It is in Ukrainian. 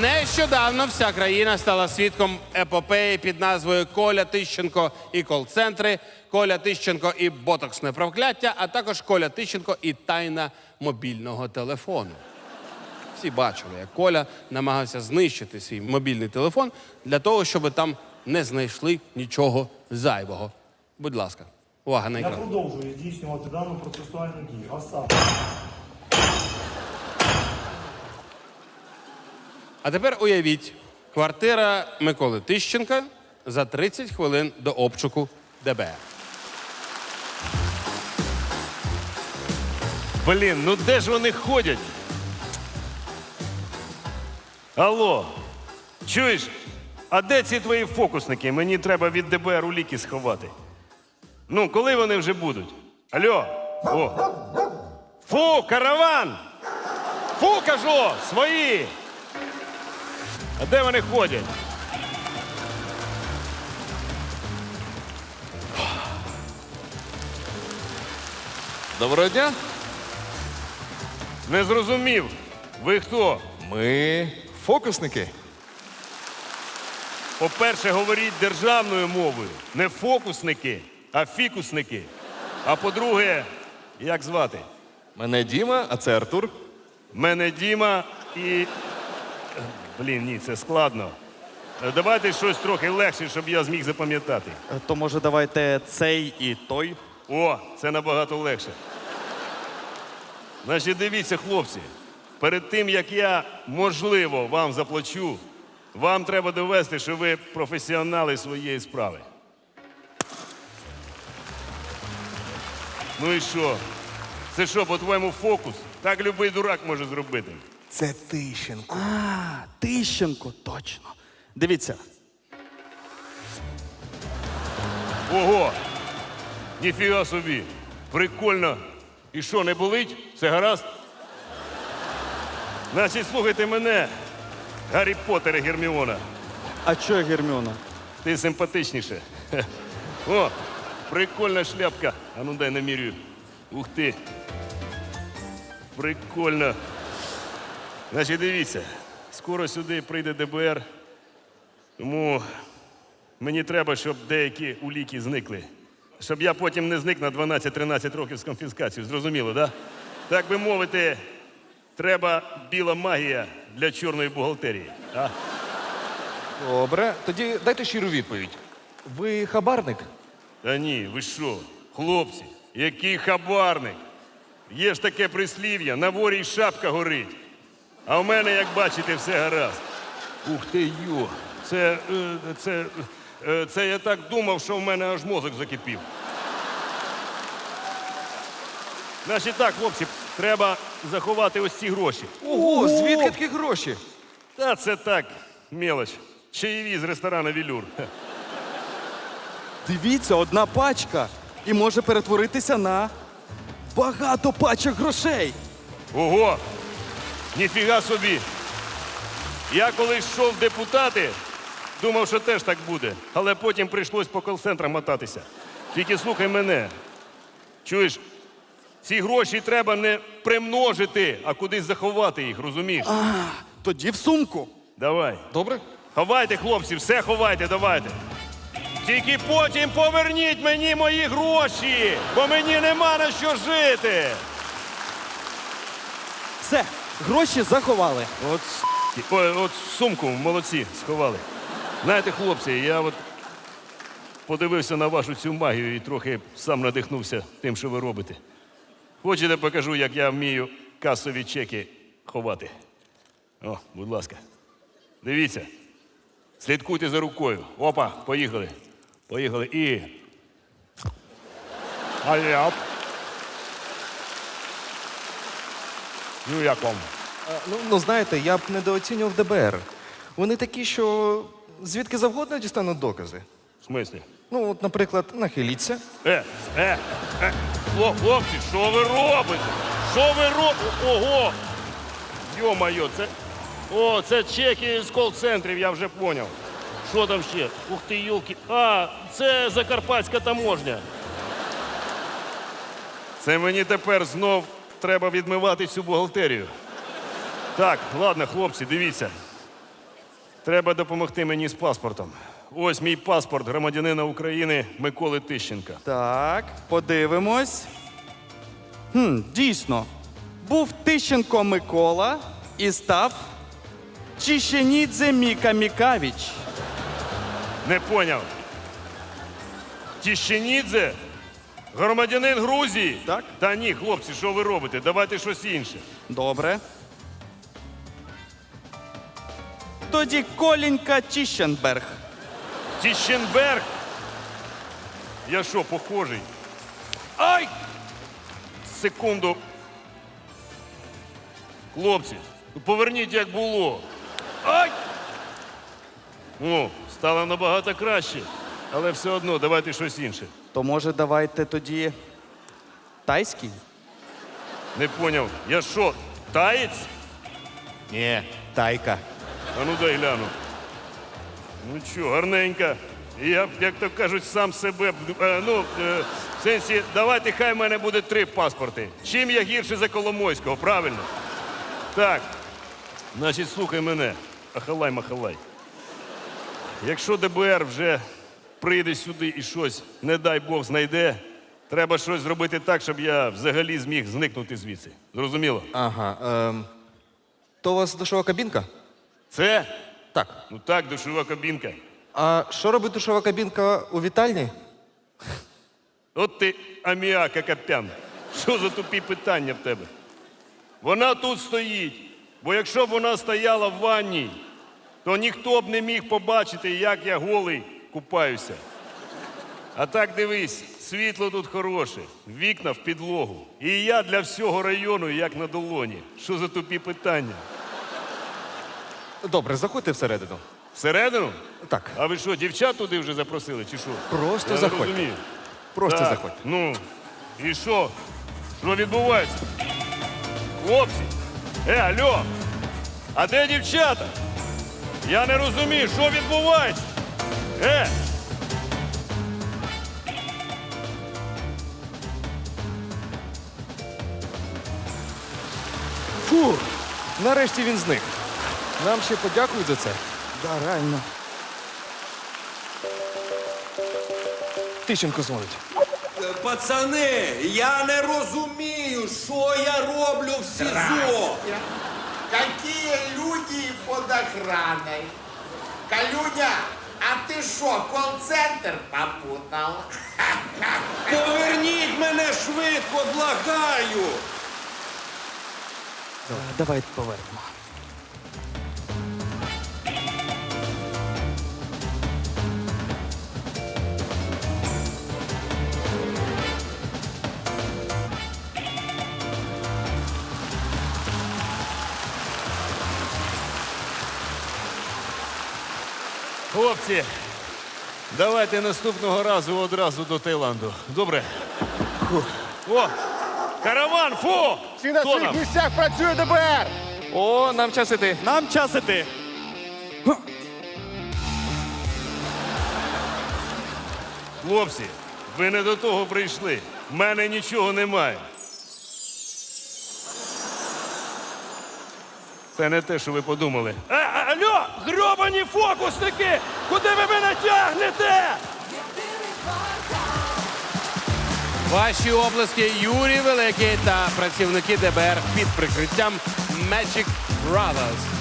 Нещодавно вся країна стала свідком епопеї під назвою Коля Тищенко і кол-центри, Коля Тищенко і ботоксне прокляття, а також Коля Тищенко і тайна мобільного телефону. Всі бачили, як Коля намагався знищити свій мобільний телефон для того, щоб там не знайшли нічого зайвого. Будь ласка, увага на Я екран. продовжую здійснювати дану процесуальну дію. А саме, А тепер уявіть, квартира Миколи Тищенка за 30 хвилин до обшуку ДБР. Блін, ну де ж вони ходять? Алло, чуєш? А де ці твої фокусники? Мені треба від ДБР у ліки сховати. Ну, коли вони вже будуть? Алло? О. Фу, караван! Фу, кажу, свої! А де вони ходять? Доброго дня. Не зрозумів. Ви хто? Ми фокусники. По-перше, говоріть державною мовою. Не фокусники, а фікусники. А по-друге, як звати? Мене Діма, а це Артур. Мене Діма і. Блін, ні, це складно. Давайте щось трохи легше, щоб я зміг запам'ятати. Е, То може давайте цей і той. О, це набагато легше. Значить, дивіться, хлопці, перед тим як я, можливо, вам заплачу, вам треба довести, що ви професіонали своєї справи. Ну і що? Це що, по-твоєму, фокус? Так любий дурак може зробити. Це Тищенко. А, Тищенко, точно. Дивіться, Ого! Ніфіга собі! Прикольно! І що, не болить? Все гаразд? Значить, слухайте мене, Гаррі Поттер і Герміона. а чо Герміона? Ти симпатичніше. Хе. О, прикольна шляпка. А ну дай намірюю. Ух ти. Прикольно. Значить, дивіться, скоро сюди прийде ДБР. Тому мені треба, щоб деякі уліки зникли. Щоб я потім не зник на 12-13 років з конфіскацією. Зрозуміло? Да? Так би мовити, треба біла магія для чорної бухгалтерії. А? Добре, тоді дайте щиру відповідь. Ви хабарник? Та ні, ви що, хлопці, який хабарник. Є ж таке прислів'я, на ворі й шапка горить. А в мене, як бачите, все гаразд. Ух ти йо. Це, е, це, е, це я так думав, що в мене аж мозок закипів. Значить так, хлопці, треба заховати ось ці гроші. Ого, звідки такі гроші? Та це так, мелоч. Чаєві з ресторану Вілюр. Хе. Дивіться, одна пачка. І може перетворитися на багато пачок грошей. Ого! Ніфіга собі! Я колись йшов в депутати, думав, що теж так буде, але потім прийшлось по кол-центрам мотатися. Тільки слухай мене. Чуєш, ці гроші треба не примножити, а кудись заховати їх, розумієш? Тоді в сумку. Давай. Добре? Ховайте, хлопці, все ховайте, давайте. Тільки потім поверніть мені мої гроші, бо мені нема на що жити. Все, гроші заховали. От, с**ки. От сумку молодці сховали. Знаєте, хлопці, я от подивився на вашу цю магію і трохи сам надихнувся тим, що ви робите. Хочете, покажу, як я вмію касові чеки ховати. О, будь ласка. Дивіться. Слідкуйте за рукою. Опа, поїхали. Поїхали. І. Аляп. Ну, як вам? А, ну, ну, знаєте, я б недооцінював ДБР. Вони такі, що звідки завгодно дістануть докази. В смислі? Ну, от, наприклад, нахиліться. Е, е, е, хлоп- хлопці, що ви робите? Що ви робите? Ого! Йо-моє, це. О, це чеки з кол-центрів, я вже поняв. Що там ще? Ух ти, юлки. А, це закарпатська таможня. Це мені тепер знов треба відмивати цю бухгалтерію. Так, ладно, хлопці, дивіться. Треба допомогти мені з паспортом. Ось мій паспорт громадянина України Миколи Тищенка. Так, подивимось. Хм, дійсно. Був Тищенко Микола і став Чищенідзе Міка Мікавіч. Не поняв. Тіщенідзе? Громадянин Грузії? Так. Та ні, хлопці, що ви робите? Давайте щось інше. Добре. Тоді Колінька Чищенберг. Тіщенберг? Я що, похожий? Ай! Секунду. Хлопці, ну поверніть, як було. Ай! О, стало набагато краще. Але все одно, давайте щось інше. То може давайте тоді тайський? Не поняв. Я що, таєць? Ні, тайка. А ну дай гляну. Ну що, гарненька. Я, як то кажуть, сам себе. е, ну, е, в сенсі, давайте хай в мене буде три паспорти. Чим я гірше за Коломойського, правильно? Так. Значить, слухай мене. Ахалай, махалай. Якщо ДБР вже прийде сюди і щось, не дай Бог, знайде, треба щось зробити так, щоб я взагалі зміг зникнути звідси. Зрозуміло? Ага. Ем, то у вас душова кабінка? Це? Так. Ну так, душова кабінка. А що робить душова кабінка у вітальні? От ти аміака капян. Що за тупі питання в тебе? Вона тут стоїть. Бо якщо б вона стояла в ванній, то ніхто б не міг побачити, як я голий купаюся. А так дивись, світло тут хороше, вікна в підлогу. І я для всього району, як на долоні. Що за тупі питання? Добре, заходьте всередину. Всередину? Так. А ви що, дівчат туди вже запросили, чи що? Просто Я не заходьте. розумію. Просто Так, заходьте. Ну, і що? Що відбувається? Хлопці, е, алло, а де дівчата? Я не розумію, що відбувається? Е! Фу! Нарешті він зник. Нам ще подякують за це. Да, реально. Тищенко дзвонить. Пацани, я не розумію, що я роблю в СІЗО. Какие люди под охраной? Калюня, а ты что, колл-центр попутал? Поверніть мене швидко, благаю. Давайте повернемо. Хлопці, давайте наступного разу одразу до Таїланду. Добре? Фу. О! Караван! Фу! Всі на Хто своїх нам? місцях працює ДБР! О, нам час іти. Нам час іти. Хлопці, ви не до того прийшли. В мене нічого немає. Це не те, що ви подумали. А, а, алло, гробані фокусники! Куди ви мене тягнете? Ваші обласки Юрій Великий та працівники ДБР під прикриттям Magic Brothers.